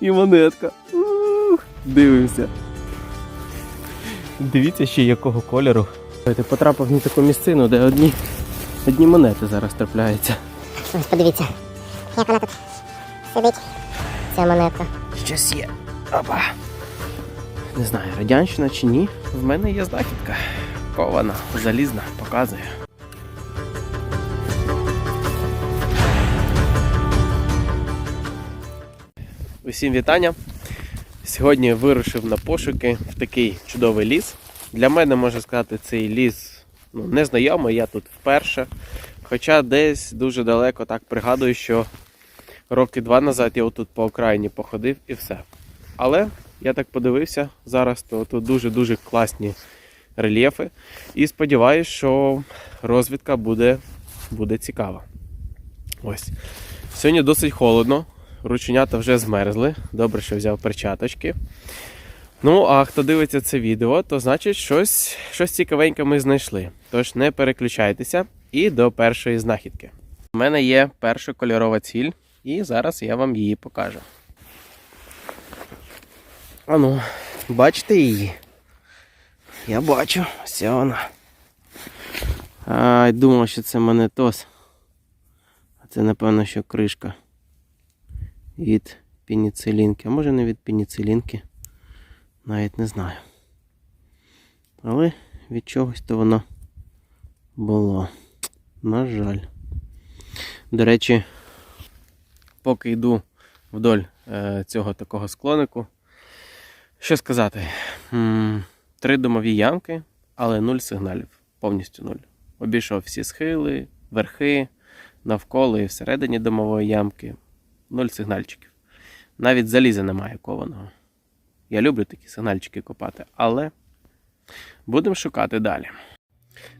І монетка. Ух, Дивимося. Дивіться ще якого кольору. Ти потрапив на таку місцину, де одні, одні монети зараз трапляються. Ось подивіться, як вона тут сидить. Ця монетка. Щось є. Опа. Не знаю, радянщина чи ні. В мене є знахідка. Кована, залізна, показує. Усім вітання. Сьогодні вирушив на пошуки в такий чудовий ліс. Для мене можна сказати, цей ліс ну, незнайомий, я тут вперше. Хоча десь дуже далеко так пригадую, що роки два назад я отут по окраїні походив і все. Але я так подивився зараз, то тут дуже-дуже класні рельєфи. І сподіваюся, що розвідка буде, буде цікава. Ось. Сьогодні досить холодно. Рученята вже змерзли. Добре, що взяв перчаточки. Ну, а хто дивиться це відео, то значить щось, щось цікавеньке ми знайшли. Тож не переключайтеся і до першої знахідки. У мене є перша кольорова ціль, і зараз я вам її покажу. Ану, бачите її? Я бачу, ось вона. Ай, думав, що це монетос. А це, напевно, що кришка від пеніцилінки. А може не від пеніцилінки. Навіть не знаю. Але від чогось то воно було. На жаль. До речі, поки йду вдоль е, цього такого склонику. Що сказати? Три домові ямки, але нуль сигналів. Повністю нуль. Обійшов всі схили, верхи, навколо і всередині домової ямки. Нуль сигнальчиків. Навіть заліза немає кованого. Я люблю такі сигнальчики копати, але будемо шукати далі.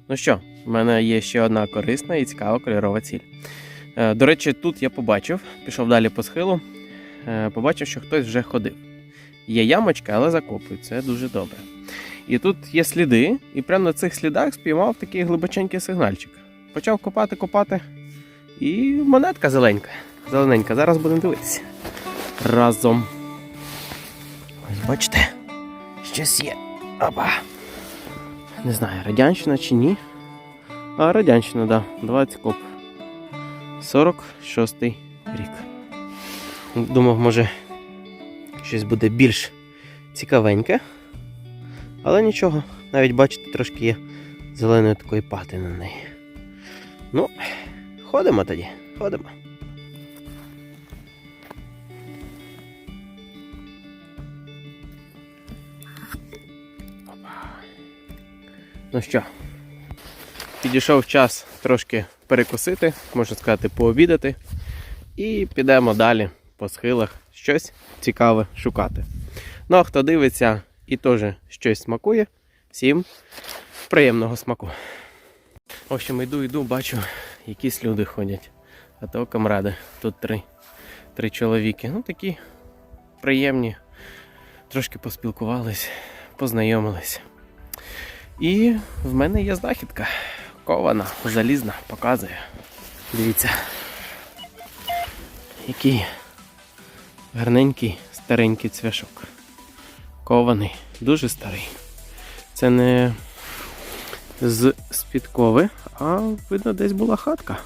Ну що, в мене є ще одна корисна і цікава кольорова ціль. Е, До речі, тут я побачив, пішов далі по схилу, е, побачив, що хтось вже ходив. Є ямочка, але закопують, це дуже добре. І тут є сліди, і прямо на цих слідах спіймав такий глибоченький сигнальчик. Почав копати, копати, і монетка зеленька. Зелененька. Зараз будемо дивитися. Разом. Ось бачите, щось є. Опа. Не знаю, радянщина чи ні. А, радянщина, так. Да. 20 коп. 46-й рік. Думав, може, щось буде більш цікавеньке. Але нічого, навіть бачите, трошки є зеленої такої пати на неї. Ну, ходимо тоді, ходимо. Ну що, підійшов час трошки перекусити, можна сказати, пообідати. І підемо далі по схилах щось цікаве шукати. Ну а хто дивиться і теж щось смакує, всім приємного смаку. В общем, йду, йду, бачу, якісь люди ходять. А то камради, тут три, три чоловіки. Ну такі приємні. Трошки поспілкувались, познайомились. І в мене є знахідка. Кована, залізна, показує. Дивіться. Який гарненький старенький цвяшок. Кований, дуже старий. Це не з спідкови, а видно, десь була хатка.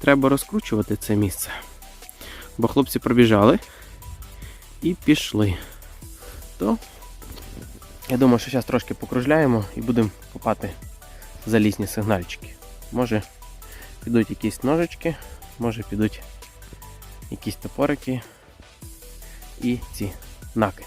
Треба розкручувати це місце. Бо хлопці пробіжали і пішли. То я думаю, що зараз трошки покружляємо і будемо копати залізні сигнальчики. Може підуть якісь ножички, може підуть якісь топорики і ці наки.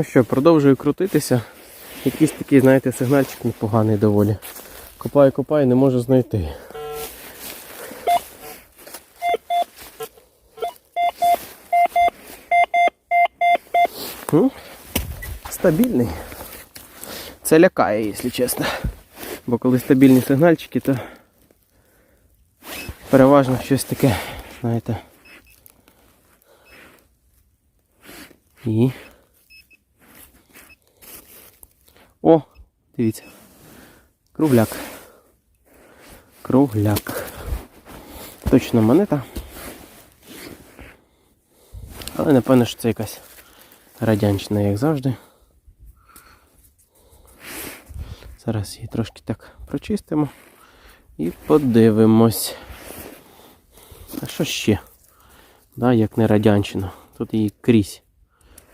Ну що, продовжую крутитися. Якийсь такий, знаєте, сигнальчик непоганий доволі. Копаю, копаю, не можу знайти. Ну, стабільний. Це лякає, якщо чесно. Бо коли стабільні сигнальчики, то переважно щось таке, знаєте, І. О, дивіться. Кругляк. Кругляк. Точно монета. Але напевно, що це якась радянщина, як завжди. Зараз її трошки так прочистимо і подивимось. А що ще? Да, як не радянщина. Тут її крізь.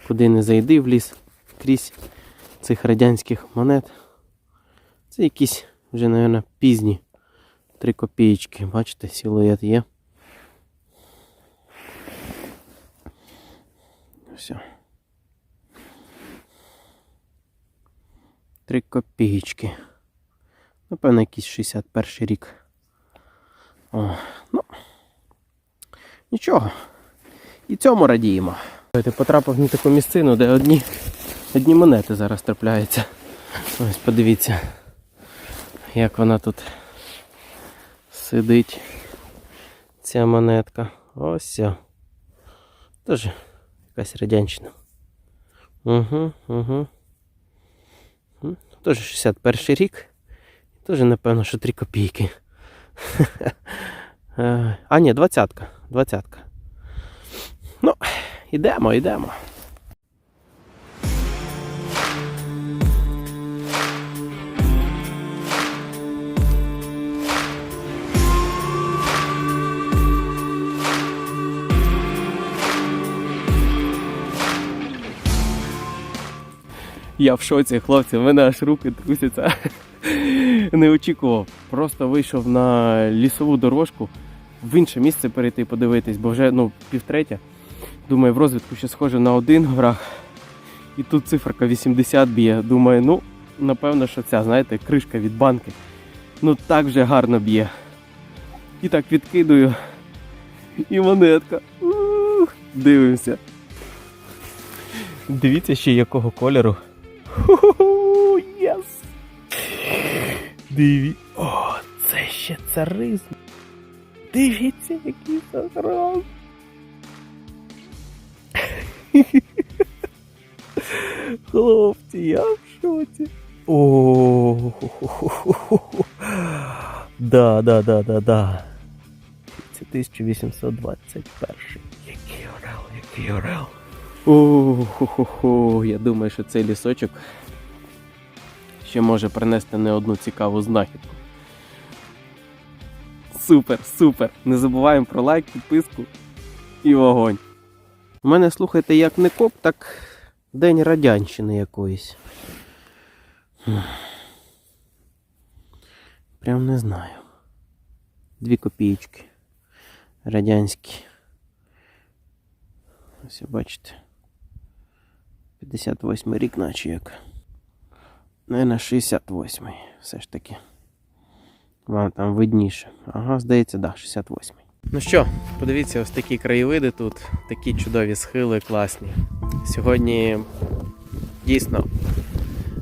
Куди не зайди в ліс, крізь цих радянських монет. Це якісь вже, мабуть, пізні 3 копієчки. Бачите, силует є. Все. Три копієчки. Напевно, якийсь 61 рік. О, ну. Нічого. І цьому радіємо. Ти потрапив в таку місцину, де одні, одні монети зараз трапляються. Ось подивіться, як вона тут сидить. Ця монетка. Ось. Теж якась радянщина. Угу, угу. Теж 61 рік. Теж, напевно, що 3 копійки. Е, А, ні, двадцятка. Двадцятка. Ну, ідемо, ідемо. Я в шоці, хлопці, в мене аж руки трусяться. Не очікував. Просто вийшов на лісову дорожку, в інше місце перейти подивитись, бо вже ну, півтретя. Думаю, в розвідку ще схоже на один грах. І тут циферка 80 б'є. Думаю, ну, напевно, що ця, знаєте, кришка від банки. Ну так вже гарно б'є. І так відкидую. І монетка. Ух, Дивимося. Дивіться ще якого кольору. Єс! Диві. О, це ще царизм. Дивіться, який заграв. Хлопці, я в шоці. О, да, да, да, да, да. Це 1821. Який орел, який орел. О, хо-хо-хо. Я думаю, що цей лісочок ще може принести не одну цікаву знахідку. Супер, супер! Не забуваємо про лайк, підписку і вогонь. У мене, слухайте, як не коп, так День радянщини якоїсь. Прям не знаю. Дві копійки. Радянські. Ось бачите. 58 рік, наче як. Наверное, 68 все ж таки. Вам там видніше. Ага, здається, да, 68-й. Ну що, подивіться, ось такі краєвиди тут, такі чудові схили, класні. Сьогодні дійсно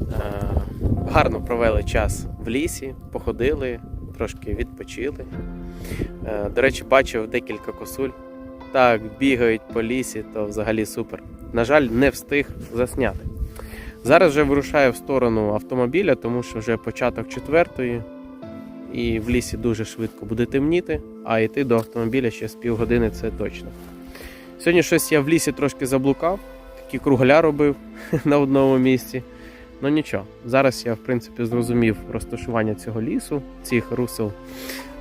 е- гарно провели час в лісі, походили, трошки відпочили. Е- до речі, бачив декілька косуль. Так, бігають по лісі, то взагалі супер. На жаль, не встиг засняти. Зараз вже вирушаю в сторону автомобіля, тому що вже початок четвертої, і в лісі дуже швидко буде темніти, а йти до автомобіля ще з півгодини це точно. Сьогодні щось я в лісі трошки заблукав, такі кругля робив на одному місці. Ну нічого, зараз я в принципі зрозумів розташування цього лісу, цих русел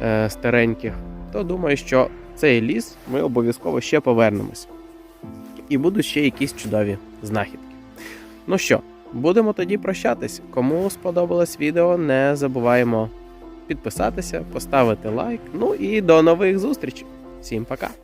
е, стареньких, то думаю, що цей ліс ми обов'язково ще повернемось. І будуть ще якісь чудові знахідки. Ну що, будемо тоді прощатись. Кому сподобалось відео, не забуваємо підписатися, поставити лайк. Ну і до нових зустрічей. Всім пока!